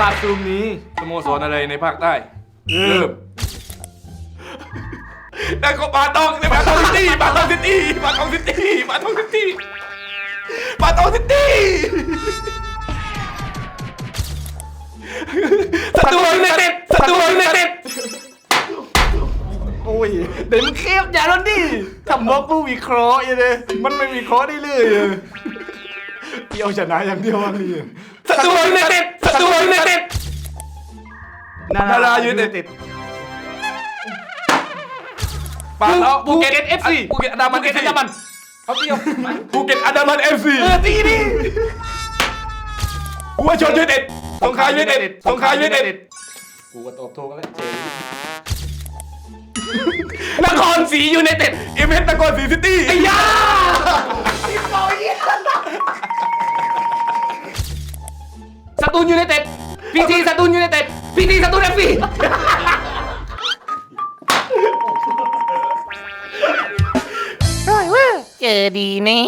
ปาซูมนี้สโมสรอะไรในภาคใต้เริ่มแล้วก็ปาตองใช่ไหมปาตองซิตี้ปาตองซิตี้ปาตองซิตี้ปาตองซิตี้ปาตองซิตี้สตูลยูไนเต็ดสตูลยูไนเต็ดโอ้ยเดี๋ยวมึงเคบอย่าแล้วดิทำว่าผู้วิเคราะห์ยังไงมันไม่วิเคราะห์ได้เลยอะเดียวชนะอย่างเดียวอันนี้สตูลยูไนเต็ดสตูล ยูไนเต็ดนารายูไนเต็ดปาแล้วภูเก็ตเอฟซีภูเก็ตอันดามันภูเก็ตอันดามันเอาเดียวภูเก็ตอันดามันเอฟซีเออตีดิหัวชนยูไนเต็ดสงขลายูไนเต็ดสงขลายูไนเต็ดกูก็ตอบถูกแล้วเจนครศรียูไนเต็ดเอเมนนครศรีซิตี้ สตูนยูไนเต็ดพีทีสตูนยูไนเต็ดพีทีสตูนเอฟซีเจอดีแน่